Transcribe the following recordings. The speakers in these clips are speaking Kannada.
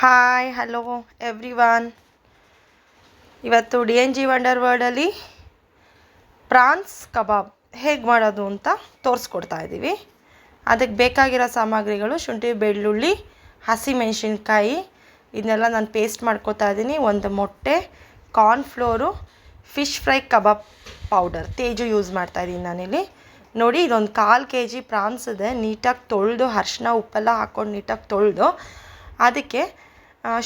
ಹಾಯ್ ಹಲೋ ಎವ್ರಿ ವಾನ್ ಇವತ್ತು ಡಿ ಎನ್ ಜಿ ವಂಡರ್ ವರ್ಲ್ಡಲ್ಲಿ ಪ್ರಾನ್ಸ್ ಕಬಾಬ್ ಹೇಗೆ ಮಾಡೋದು ಅಂತ ತೋರಿಸ್ಕೊಡ್ತಾ ಇದ್ದೀವಿ ಅದಕ್ಕೆ ಬೇಕಾಗಿರೋ ಸಾಮಗ್ರಿಗಳು ಶುಂಠಿ, ಬೆಳ್ಳುಳ್ಳಿ ಹಸಿಮೆಣಸಿನ್ಕಾಯಿ ಇದನ್ನೆಲ್ಲ ನಾನು ಪೇಸ್ಟ್ ಮಾಡ್ಕೋತಾ ಇದ್ದೀನಿ ಒಂದು ಮೊಟ್ಟೆ corn flour fish fry kebab powder Teju use ಮಾಡ್ತಾ ಇದ್ದೀನಿ ನಾನಿಲ್ಲಿ. ನೋಡಿ, ಇದೊಂದು ಕಾಲು ಕೆ ಜಿ ಪ್ರಾನ್ಸ್ ಇದೆ. ನೀಟಾಗಿ ತೊಳೆದು ಅರ್ಶಿನ ಉಪ್ಪೆಲ್ಲ ಹಾಕ್ಕೊಂಡು ನೀಟಾಗಿ ತೊಳೆದು ಅದಕ್ಕೆ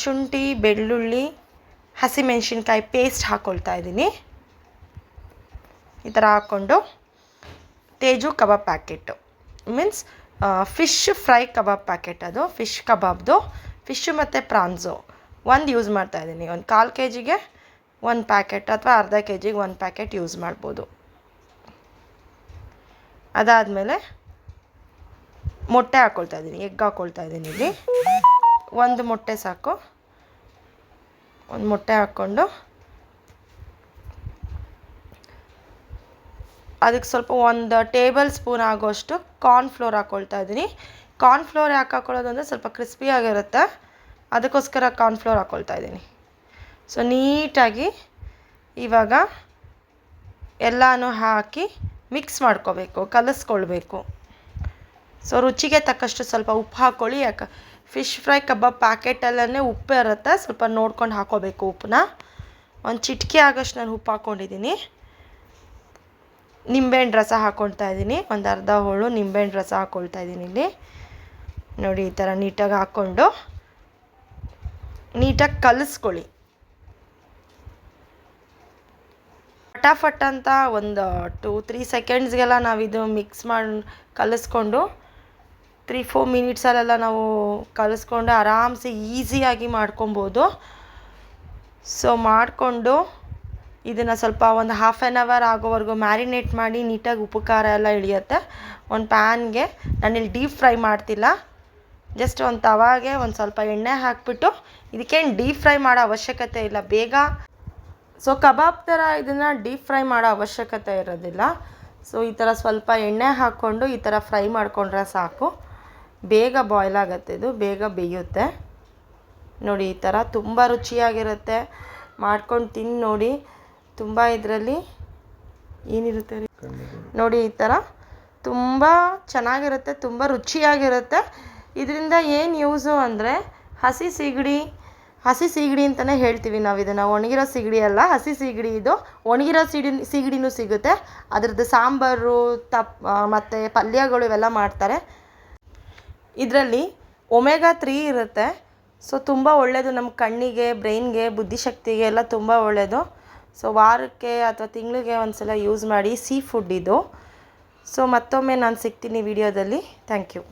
ಶುಂಠಿ, ಬೆಳ್ಳುಳ್ಳಿ, ಹಸಿಮೆಣಸಿನ್ಕಾಯಿ ಪೇಸ್ಟ್ ಹಾಕ್ಕೊಳ್ತಾ ಇದ್ದೀನಿ. ಈ ಥರ ಹಾಕ್ಕೊಂಡು Teju kebab packet means fish fry kebab packet ಅದು ಫಿಶ್ ಕಬಾಬ್ದು ಫಿಶ್ ಮತ್ತು ಪ್ರಾನ್ಸು. ಒಂದು ಯೂಸ್ ಮಾಡ್ತಾ ಇದ್ದೀನಿ. ಒಂದು ಕಾಲು ಕೆ ಜಿಗೆ ಒಂದು ಪ್ಯಾಕೆಟ್ ಅಥವಾ ಅರ್ಧ ಕೆ ಜಿಗೆ ಒಂದು ಪ್ಯಾಕೆಟ್ ಯೂಸ್ ಮಾಡ್ಬೋದು. ಅದಾದಮೇಲೆ ಮೊಟ್ಟೆ ಹಾಕ್ಕೊಳ್ತಾ ಇದ್ದೀನಿ. ಎಗ್ ಹಾಕ್ಕೊಳ್ತಾ ಇದ್ದೀನಿ ಇಲ್ಲಿ. ಒಂದು ಮೊಟ್ಟೆ ಸಾಕು. ಒಂದು ಮೊಟ್ಟೆ ಹಾಕ್ಕೊಂಡು. ಅದಕ್ಕೆ ಸ್ವಲ್ಪ ಒಂದು ಟೇಬಲ್ ಸ್ಪೂನ್ ಆಗೋಷ್ಟು ಕಾರ್ನ್ಫ್ಲೋರ್ ಹಾಕ್ಕೊಳ್ತಾ ಇದ್ದೀನಿ. ಕಾರ್ನ್ಫ್ಲೋರ್ ಯಾಕೆ ಹಾಕ್ಕೊಳ್ಳೋದು ಅಂದರೆ ಸ್ವಲ್ಪ ಕ್ರಿಸ್ಪಿಯಾಗಿರುತ್ತೆ ಅದಕ್ಕೋಸ್ಕರ ಕಾರ್ನ್ಫ್ಲೋರ್ ಹಾಕ್ಕೊಳ್ತಾ ಇದ್ದೀನಿ. ಸೊ ನೀಟಾಗಿ ಇವಾಗ ಎಲ್ಲನೂ ಹಾಕಿ ಮಿಕ್ಸ್ ಮಾಡ್ಕೋಬೇಕು, ಕಲಿಸ್ಕೊಳ್ಬೇಕು. ಸೊ ರುಚಿಗೆ ತಕ್ಕಷ್ಟು ಸ್ವಲ್ಪ ಉಪ್ಪು ಹಾಕ್ಕೊಳ್ಳಿ ಯಾಕೆ ಫಿಶ್ ಫ್ರೈ, ಕಬಾಬ್ ಪ್ಯಾಕೆಟಲ್ಲೇ ಉಪ್ಪು ಇರುತ್ತೆ. ಸ್ವಲ್ಪ ನೋಡ್ಕೊಂಡು ಹಾಕೋಬೇಕು ಉಪ್ಪನ್ನ. ಒಂದು ಚಿಟಿಕೆ ಆಗೋಷ್ಟು ನಾನು ಉಪ್ಪು ಹಾಕ್ಕೊಂಡಿದ್ದೀನಿ ನಿಂಬೆಹಣ್ಣು ರಸ ಹಾಕ್ಕೊಳ್ತಾ ಇದ್ದೀನಿ ಒಂದು ಅರ್ಧ ಹೋಳು ನಿಂಬೆಹಣ್ಣು ರಸ ಹಾಕ್ಕೊಳ್ತಾ ಇದ್ದೀನಿ ಇಲ್ಲಿ. ನೋಡಿ, ಈ ಥರ ನೀಟಾಗಿ ಹಾಕ್ಕೊಂಡು. ನೀಟಾಗಿ ಕಲಿಸ್ಕೊಳ್ಳಿ. ಫಟಾಫಟ್ ಅಂತ ಒಂದು ಟೂ ತ್ರೀ ಸೆಕೆಂಡ್ಸ್ಗೆಲ್ಲ ನಾವಿದು ಮಿಕ್ಸ್ ಮಾಡಿ, ಕಲಿಸ್ಕೊಂಡು ತ್ರೀ ಫೋರ್ ಮಿನಿಟ್ಸಲ್ಲೆಲ್ಲ ನಾವು ಕಲಿಸ್ಕೊಂಡು ಆರಾಮ್ಸೆ ಈಸಿಯಾಗಿ ಮಾಡ್ಕೊಬೋದು. ಸೊ ಮಾಡಿಕೊಂಡು ಇದನ್ನು ಸ್ವಲ್ಪ ಒಂದು ಹಾಫ್ ಆ್ಯನ್ ಅವರ್ ಆಗೋವರೆಗೂ ಮ್ಯಾರಿನೇಟ್ ಮಾಡಿ ನೀಟಾಗಿ ಉಪ್ಪು ಖಾರ ಎಲ್ಲ ಇಳಿಯುತ್ತೆ. ಒಂದು ಪ್ಯಾನ್ಗೆ ನಾನಿಲ್ಲಿ ಡೀಪ್ ಫ್ರೈ ಮಾಡ್ತಿಲ್ಲ. ಜಸ್ಟ್ ಒಂದು ತವಾಗೆ ಒಂದು ಸ್ವಲ್ಪ ಎಣ್ಣೆ ಹಾಕಿಬಿಟ್ಟು ಇದಕ್ಕೇನು ಡೀಪ್ ಫ್ರೈ ಮಾಡೋ ಅವಶ್ಯಕತೆ ಇಲ್ಲ. ಬೇಗ ಸೊ ಕಬಾಬ್ ಥರ ಇದನ್ನು ಡೀಪ್ ಫ್ರೈ ಮಾಡೋ ಅವಶ್ಯಕತೆ ಇರೋದಿಲ್ಲ. ಸೊ ಈ ಥರ ಸ್ವಲ್ಪ ಎಣ್ಣೆ ಹಾಕ್ಕೊಂಡು ಈ ಥರ ಫ್ರೈ ಮಾಡಿಕೊಂಡ್ರೆ ಸಾಕು. ಬೇಗ ಬಾಯ್ಲ್ ಆಗುತ್ತೆ. ಇದು ಬೇಗ ಬೇಯುತ್ತೆ. ನೋಡಿ ಈ ಥರ ತುಂಬ ರುಚಿಯಾಗಿರುತ್ತೆ. ಮಾಡ್ಕೊಂಡು ತಿಂದು ನೋಡಿ ತುಂಬ ಇದರಲ್ಲಿ ಏನಿರುತ್ತೆ ನೋಡಿ ಈ ಥರ ತುಂಬ ಚೆನ್ನಾಗಿರುತ್ತೆ ತುಂಬ ರುಚಿಯಾಗಿರುತ್ತೆ. ಇದರಿಂದ ಏನು ಯೂಸು ಅಂದರೆ ಹಸಿ ಸೀಗಡಿ ಹಸಿ ಸೀಗಡಿ ಅಂತಲೇ ಹೇಳ್ತೀವಿ ನಾವು ಇದನ್ನು. ಒಣಗಿರೋ ಸಿಗಡಿ ಅಲ್ಲ ಹಸಿ ಸೀಗಡಿ ಇದು. ಒಣಗಿರೋ ಸೀಡಿ ಸೀಗಡಿನೂ ಸಿಗುತ್ತೆ. ಅದರದ್ದು ಸಾಂಬಾರು ತಪ್ಪ ಮತ್ತು ಪಲ್ಯಗಳು ಇವೆಲ್ಲ ಮಾಡ್ತಾರೆ. ಇದರಲ್ಲಿ ಒಮೆಗಾ ತ್ರೀ ಇರುತ್ತೆ. ಸೊ ತುಂಬ ಒಳ್ಳೆಯದು ನಮ್ಮ ಕಣ್ಣಿಗೆ, ಬ್ರೈನ್ಗೆ, ಬುದ್ಧಿಶಕ್ತಿಗೆ ಎಲ್ಲ ತುಂಬ ಒಳ್ಳೆಯದು ಸೊ ವಾರಕ್ಕೆ ಅಥವಾ ತಿಂಗಳಿಗೆ ಒಂದು ಸಲ ಯೂಸ್ ಮಾಡಿ ಸೀ ಫುಡ್ ಇದು. ಸೊ ಮತ್ತೊಮ್ಮೆ ನಾನು ಸಿಗ್ತೀನಿ ವಿಡಿಯೋದಲ್ಲಿ ಥ್ಯಾಂಕ್ ಯು